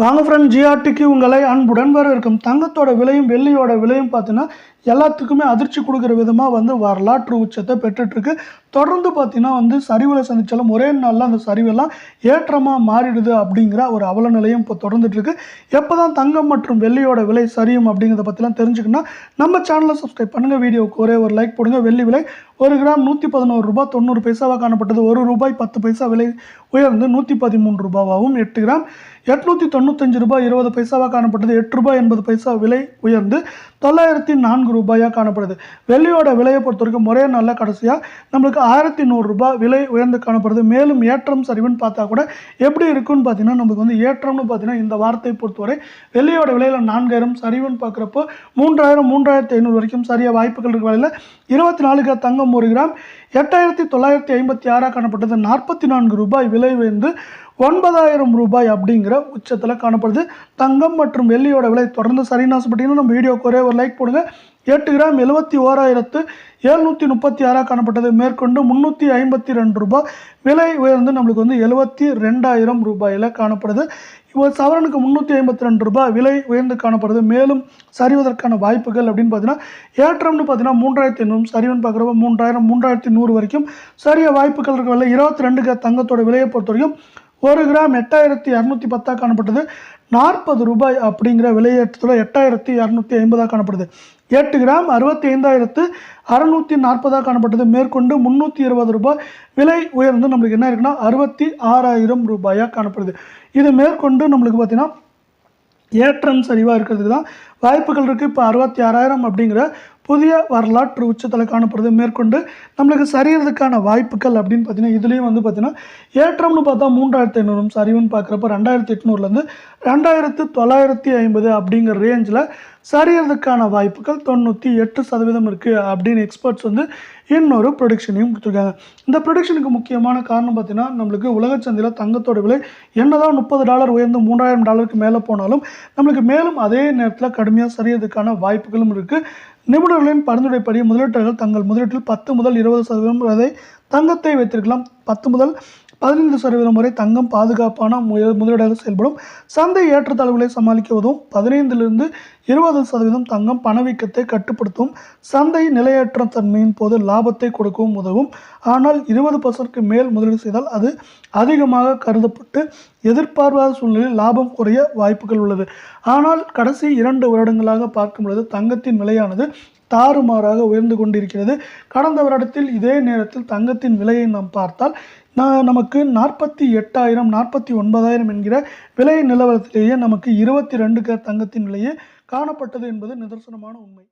வாங்க ஃப்ரெண்ட் ஜிஆர்டிக்கு உங்களை அன்புடன் இருக்கும் தங்கத்தோட விலையும் வெள்ளியோட விலையும் பார்த்தீங்கன்னா எல்லாத்துக்குமே அதிர்ச்சி கொடுக்குற விதமாக வந்து வரலாற்று உச்சத்தை பெற்றுட்ருக்கு தொடர்ந்து பார்த்தீங்கன்னா வந்து சரிவில் சந்திச்சாலும் ஒரே நாளில் அந்த சரிவெல்லாம் ஏற்றமாக மாறிடுது அப்படிங்கிற ஒரு அவல நிலையும் இப்போ தொடர்ந்துட்டுருக்கு. எப்போ தான் தங்கம் மற்றும் வெள்ளியோட விலை சரியும் அப்படிங்கிறத பற்றிலாம் தெரிஞ்சுக்கணும்னா நம்ம சேனலை சப்ஸ்கிரைப் பண்ணுங்கள் வீடியோவுக்கு ஒரே ஒரு லைக் போடுங்க. வெள்ளி விலை ஒரு கிராம் நூற்றி பதினோரு ரூபாய் தொண்ணூறு பைசாவாக காணப்பட்டது. ஒரு ரூபாய் பத்து பைசா விலை உயர்ந்து நூற்றி பதிமூன்று ரூபாவாகவும் எட்டு கிராம் எட்நூற்றி தொண்ணூத்தஞ்சு ரூபாய் இருபது பைசாவாக காணப்பட்டது. எட்டு ரூபாய் எண்பது பைசா விலை உயர்ந்து தொள்ளாயிரத்தி நான்கு ரூபாயாக காணப்படுது. வெள்ளியோட விலையை பொறுத்த வரைக்கும் ஒரே நாளில் கடைசியாக நம்மளுக்கு ஆயிரத்தி நூறுரூபா விலை உயர்ந்து காணப்படுது. மேலும் ஏற்றம் சரிவுன்னு பார்த்தா கூட எப்படி இருக்குன்னு பார்த்தீங்கன்னா நமக்கு வந்து ஏற்றம்னு பார்த்தீங்கன்னா இந்த வார்த்தை பொறுத்தவரை வெள்ளியோட விலையில் நான்காயிரம் சரிவுன்னு பார்க்குறப்போ மூன்றாயிரம் மூன்றாயிரத்தி ஐநூறு வரைக்கும் சரியாக வாய்ப்புகள் இருக்க. வேலையில் இருபத்தி நாலு கிராம் ஒரு கிராம் எட்டாயிரத்தி தொள்ளாயிரத்தி ஐம்பத்தி ஆறாக காணப்பட்டது. நாற்பத்தி நான்கு ரூபாய் விலை உயர்ந்து ஒன்பதாயிரம் ரூபாய் அப்படிங்கிற உச்சத்தில் காணப்படுது. தங்கம் மற்றும் வெள்ளியோட விலை தொடர்ந்து சரின்னு ஆசைப்பட்டீங்கன்னா நம்ம வீடியோக்கு ஒரே ஒரு லைக் போடுங்க. எட்டு கிராம் எழுபத்தி ஓராயிரத்து எழுநூற்றி முப்பத்தி ஆறாக காணப்பட்டது. மேற்கொண்டு முந்நூற்றி ஐம்பத்தி ரெண்டு ரூபாய். விலை உயர்ந்து நம்மளுக்கு வந்து எழுபத்தி ரெண்டாயிரம் ரூபாயில் காணப்படுது. இப்போ சவரனுக்கு முந்நூற்றி ஐம்பத்தி ரெண்டு ரூபாய் விலை உயர்ந்து காணப்படுது. மேலும் சரிவதற்கான வாய்ப்புகள் அப்படின்னு பார்த்தீங்கன்னா ஏற்றம்னு பார்த்தீங்கன்னா மூன்றாயிரத்தி ஐநூறு சரிவன் பார்க்குறப்ப மூன்றாயிரம் மூன்றாயிரத்தி நூறு வரைக்கும் சரிய வாய்ப்புகள் இருக்கவில்லை இருபத்தி ரெண்டுக்கு தங்கத்தோட விலையை பொறுத்த வரைக்கும் ஒரு கிராம் எட்டாயிரத்தி இரநூத்தி பத்தாக காணப்பட்டது. நாற்பது ரூபாய் அப்படிங்கிற விலையேற்றத்தில் எட்டாயிரத்தி இரநூத்தி ஐம்பதாக காணப்படுது. எட்டு கிராம் அறுபத்தி ஐந்தாயிரத்து அறநூற்றி நாற்பதாக காணப்பட்டது. மேற்கொண்டு முந்நூற்றி இருபது ரூபாய் விலை உயர்ந்து நம்மளுக்கு என்ன இருக்குன்னா அறுபத்தி ஆறாயிரம் ரூபாயாக காணப்படுது. இது மேற்கொண்டு நம்மளுக்கு பார்த்திங்கன்னா ஏற்றம் சரிவாக இருக்கிறதுக்கு தான் வாய்ப்புகள் இருக்குது இப்போ அறுபத்தி ஆறாயிரம் அப்படிங்கிற புதிய வரலாற்று உச்சத்தில் காணப்படுது மேற்கொண்டு நம்மளுக்கு சரியறதுக்கான வாய்ப்புகள் அப்படின்னு பார்த்தீங்கன்னா இதுலேயும் வந்து பார்த்தீங்கன்னா ஏற்றம்னு பார்த்தா மூன்றாயிரத்தி ஐநூறும் சரிவுன்னு பார்க்குறப்ப ரெண்டாயிரத்தி எட்நூறுலேருந்து ரெண்டாயிரத்து தொள்ளாயிரத்தி ஐம்பது அப்படிங்கிற ரேஞ்சில் சரியறதுக்கான வாய்ப்புகள் தொண்ணூற்றி எட்டு சதவீதம் இருக்குது அப்படின்னு எக்ஸ்பர்ட்ஸ் வந்து இன்னொரு ப்ரொடிக்ஷனையும் கொடுத்துருக்காங்க. இந்த ப்ரொடிக்ஷனுக்கு முக்கியமான காரணம் பார்த்தீங்கன்னா நம்மளுக்கு உலக சந்தையில் தங்கத்தோட விலை என்னதான் முப்பது டாலர் உயர்ந்து மூன்றாயிரம் டாலருக்கு மேலே போனாலும் நம்மளுக்கு மேலும் அதே நேரத்தில் கடுமையாக சரியறதுக்கான வாய்ப்புகளும் இருக்குது நிபுணர்களின் பரிந்துரைப்படி முதலீட்டாளர்கள் தங்கள் முதலீட்டில் பத்து முதல் இருபது சதவீதம் வரை தங்கத்தை வைத்திருக்கலாம். பத்து முதல் பதினைந்து சதவீதம் வரை தங்கம் பாதுகாப்பான முய- முதலீடாக செயல்படும் சந்தை ஏற்றத்தாழ்வுகளை சமாளிக்க உதவும் பதினைந்திலிருந்து இருபது சதவீதம் தங்கம் பணவீக்கத்தை கட்டுப்படுத்தும் சந்தை நிலையற்ற தன்மையின் போது லாபத்தை கொடுக்கவும் உதவும். ஆனால் இருபது பர்சன்ட்க்கு மேல் முதலீடு செய்தால் அது அதிகமாக கருதப்பட்டு எதிர்பார்க்காத சூழ்நிலையில் லாபம் குறைய வாய்ப்புகள் உள்ளது. ஆனால் கடைசி இரண்டு வருடங்களாக பார்க்கும் பொழுது தங்கத்தின் விலையானது தாறுமாறாக உயர்ந்து கொண்டிருக்கிறது. கடந்த வருடத்தில் இதே நேரத்தில் தங்கத்தின் விலையை நாம் பார்த்தால் நமக்கு நாற்பத்தி எட்டாயிரம் நாற்பத்தி ஒன்பதாயிரம் என்கிற விலை நிலவரத்திலேயே நமக்கு இருபத்தி ரெண்டு தங்கத்தின் விலையே காணப்பட்டது என்பது நிதர்சனமான உண்மை.